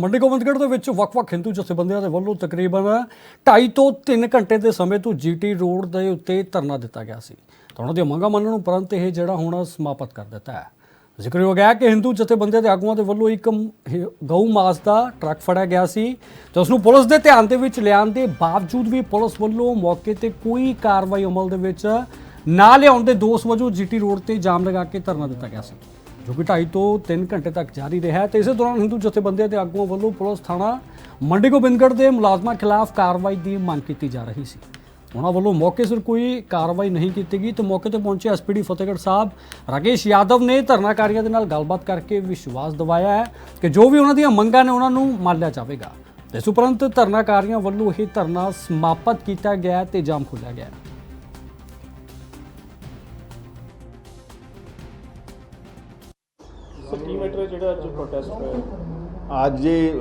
ਮੰਡੀ ਗੋਬਿੰਦਗੜ੍ਹ ਦੇ ਵਿੱਚ ਵੱਖ-ਵੱਖ ਹਿੰਦੂ ਜਥੇਬੰਦੀਆਂ ਦੇ ਵੱਲੋਂ ਤਕਰੀਬਨ 2.5 ਤੋਂ 3 ਘੰਟੇ ਦੇ ਸਮੇਂ ਤੋਂ ਜੀਟੀ ਰੋਡ ਦੇ ਉੱਤੇ ਧਰਨਾ ਦਿੱਤਾ ਗਿਆ ਸੀ। ਤਾਂ ਉਹਨਾਂ ਦੀਆਂ ਮੰਗਾਂ ਮੰਨਣ ਉਪਰੰਤ ਇਹ ਜਿਹੜਾ ਹੁਣ ਸਮਾਪਤ ਕਰ ਦਿੱਤਾ ਹੈ। ਜ਼ਿਕਰਯੋਗ ਹੈ ਕਿ ਹਿੰਦੂ ਜਥੇਬੰਦੀਆਂ ਦੇ ਆਗੂਆਂ ਦੇ ਵੱਲੋਂ ਇੱਕ ਮ- ਗਊ ਮਾਸ ਦਾ ਟਰੱਕ ਫੜਿਆ ਗਿਆ ਸੀ, ਤੇ ਉਸ ਨੂੰ ਪੁਲਿਸ ਦੇ ਧਿਆਨ ਦੇ ਵਿੱਚ ਲਿਆਉਣ ਦੇ ਬਾਵਜੂਦ ਵੀ ਪੁਲਿਸ ਵੱਲੋਂ ਮੌਕੇ ਤੇ ਕੋਈ ਕਾਰਵਾਈ ਅਮਲ ਦੇ ਵਿੱਚ ਨਾ ਲਿਆਉਣ ਦੇ ਦੋਸ਼ ਵਜੋਂ ਜੀਟੀ ਰੋਡ ਤੇ ਜਾਮ ਲਗਾ ਕੇ ਧਰਨਾ ਦਿੱਤਾ ਗਿਆ ਸੀ। ਜੋ ਕਿ 2.5 ਤੋਂ 3 ਘੰਟੇ ਤੱਕ ਜਾਰੀ ਰਿਹਾ ਤੇ ਇਸੇ ਦੌਰਾਨ ਹਿੰਦੂ ਜਥੇਬੰਦੀਆਂ ਦੇ ਆਗੂਆਂ ਵੱਲੋਂ ਪੁਲਿਸ ਥਾਣਾ ਮੰਡੀ ਗੋਬਿੰਦਗੜ੍ਹ ਦੇ ਮੁਲਾਜ਼ਮਾਂ ਖਿਲਾਫ ਕਾਰਵਾਈ ਦੀ ਮੰਗ ਕੀਤੀ ਜਾ ਰਹੀ ਸੀ। ਉਹਨਾਂ ਵੱਲੋਂ ਮੌਕੇ ਸਿਰ ਕੋਈ ਕਾਰਵਾਈ ਨਹੀਂ ਕੀਤੀ ਗਈ ਤੇ ਮੌਕੇ ਤੇ ਪਹੁੰਚੇ ਐਸਪੀਡੀ ਫਤਿਹਗੜ੍ਹ ਸਾਹਿਬ, ਰਾਕੇਸ਼ ਯਾਦਵ ਨੇ ਧਰਨਾਕਾਰੀਆਂ ਦੇ ਨਾਲ ਗੱਲਬਾਤ ਕਰਕੇ ਵਿਸ਼ਵਾਸ ਦਿਵਾਇਆ ਹੈ ਕਿ ਜੋ ਵੀ ਉਹਨਾਂ ਦੀਆਂ ਮੰਗਾਂ ਨੇ ਉਹਨਾਂ ਨੂੰ ਮੰਨਿਆ ਜਾਵੇਗਾ। ਇਸ ਉਪਰੰਤ ਧਰਨਾਕਾਰੀਆਂ ਵੱਲੋਂ ਇਹ ਧਰਨਾ ਸਮਾਪਤ ਕੀਤਾ ਗਿਆ ਹੈ ਤੇ ਜਾਮ ਖੋਲ੍ਹਿਆ ਗਿਆ ਹੈ ਮੈਟਰ ਜਿਹੜਾ ਅੱਜ ਪ੍ਰੋਟੈਸਟ ਹੋਇਆ ਅੱਜ ਜੀ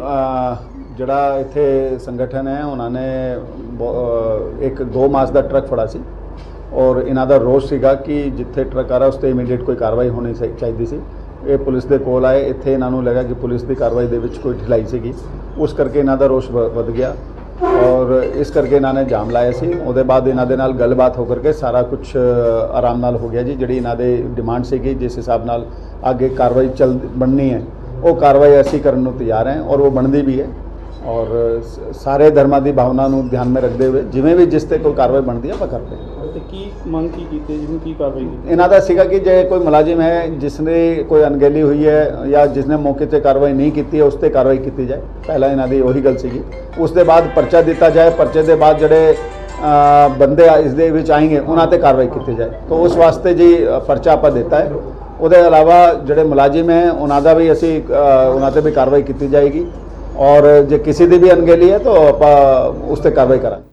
ਜਿਹੜਾ ਇੱਥੇ ਸੰਗਠਨ ਹੈ, ਉਹਨਾਂ ਨੇ ਬਹੁ- ਇੱਕ ਦੋ ਮਾਸ ਦਾ ਟਰੱਕ ਫੜਾ ਸੀ। ਔਰ ਇਹਨਾਂ ਦਾ ਰੋਸ ਸੀਗਾ ਕਿ ਜਿੱਥੇ ਟਰੱਕ ਆ ਰਿਹਾ, ਉਸ ਤੇ ਇਮੀਡੀਏਟ ਕੋਈ ਕਾਰਵਾਈ ਹੋਣੀ ਚਾਹੀ- ਚਾਹੀਦੀ ਸੀ। ਇਹ ਪੁਲਿਸ ਦੇ ਕੋਲ ਆਏ, ਇੱਥੇ ਇਹਨਾਂ ਨੂੰ ਲੱਗਾ ਕਿ ਪੁਲਿਸ ਦੀ ਕਾਰਵਾਈ ਦੇ ਵਿੱਚ ਕੋਈ ਢਿਲਾਈ ਸੀਗੀ। ਉਸ ਕਰਕੇ ਇਹਨਾਂ ਦਾ ਰੋਸ ਵ- ਵੱਧ ਗਿਆ। ਔਰ ਇਸ ਕਰਕੇ ਇਹਨਾਂ ਨੇ ਜਾਮ ਲਾਇਆ ਸੀ। ਉਹਦੇ ਬਾਅਦ ਇਹਨਾਂ ਦੇ ਨਾਲ ਗੱਲਬਾਤ ਹੋ ਕਰਕੇ ਸਾਰਾ ਕੁਝ ਆਰਾਮ ਨਾਲ ਹੋ ਗਿਆ ਜੀ। ਜਿਹੜੀ ਇਹਨਾਂ ਦੇ ਡਿਮਾਂਡ ਸੀਗੀ, ਜਿਸ ਹਿਸਾਬ ਨਾਲ ਅੱਗੇ ਕਾਰਵਾਈ ਚੱਲ, ਬਣਨੀ ਹੈ, ਉਹ ਕਾਰਵਾਈ ਅਸੀਂ ਕਰਨ ਨੂੰ ਤਿਆਰ ਹੈ ਔਰ ਉਹ ਬਣਦੀ ਵੀ ਹੈ। ਔਰ ਸ- ਸਾਰੇ ਧਰਮਾਂ ਦੀ ਭਾਵਨਾ ਨੂੰ ਧਿਆਨ ਵਿੱਚ ਰੱਖਦੇ ਹੋਏ ਜਿਵੇਂ ਵੀ ਜਿਸ ਤੇ ਕੋਈ ਕਾਰਵਾਈ ਬਣਦੀ ਹੈ, ਆਪਾਂ ਕਰਦੇ ਹਾਂ। ਕੀ ਮੰਗ ਕੀ ਕੀਤੀ? ਜਿਹਨੂੰ ਕੀ ਕਾਰਵਾਈ ਕੀਤੀ? ਇਹਨਾਂ ਦਾ ਸੀਗਾ ਕਿ ਜੇ ਕੋਈ ਮੁਲਾਜ਼ਮ ਹੈ ਜਿਸ ਨੇ ਕੋਈ ਅਣਗਹਿਲੀ ਹੋਈ ਹੈ ਜਾਂ ਜਿਸ ਨੇ ਮੌਕੇ ਤੇ ਕਾਰਵਾਈ ਨਹੀਂ ਕੀਤੀ ਹੈ ਉਸ ਤੇ ਕਾਰਵਾਈ ਕੀਤੀ ਜਾਏ। ਪਹਿਲਾਂ ਇਹਨਾਂ ਦੀ ਉਹੀ ਗੱਲ ਸੀਗੀ। ਉਸ ਦੇ ਬਾਅਦ ਪਰਚਾ ਦਿੱਤਾ ਜਾਏ। ਪਰਚੇ ਦੇ ਬਾਅਦ ਜਿਹੜੇ ਬੰਦੇ ਇਸ ਦੇ ਵਿੱਚ ਆਏਗੇ, ਉਹਨਾਂ ਤੇ ਕਾਰਵਾਈ ਕੀਤੀ ਜਾਏ। ਤਾਂ ਉਸ ਵਾਸਤੇ ਜੀ ਪਰਚਾ ਆਪਾਂ ਦਿੱਤਾ ਹੈ। ਉਹਦੇ ਇਲਾਵਾ ਜਿਹੜੇ ਮੁਲਾਜ਼ਮ ਹੈ, ਉਹਨਾਂ ਦਾ ਵੀ ਅਸੀਂ ਉਹਨਾਂ ਤੇ ਵੀ ਕਾਰਵਾਈ ਕੀਤੀ ਜਾਏਗੀ। ਔਰ ਜੇ ਕਿਸੇ ਦੀ ਵੀ ਅਣਗਹਿਲੀ ਹੈ, ਤਾਂ ਆਪਾਂ ਉਸ ਤੇ ਕਾਰਵਾਈ ਕਰਾਂਗੇ।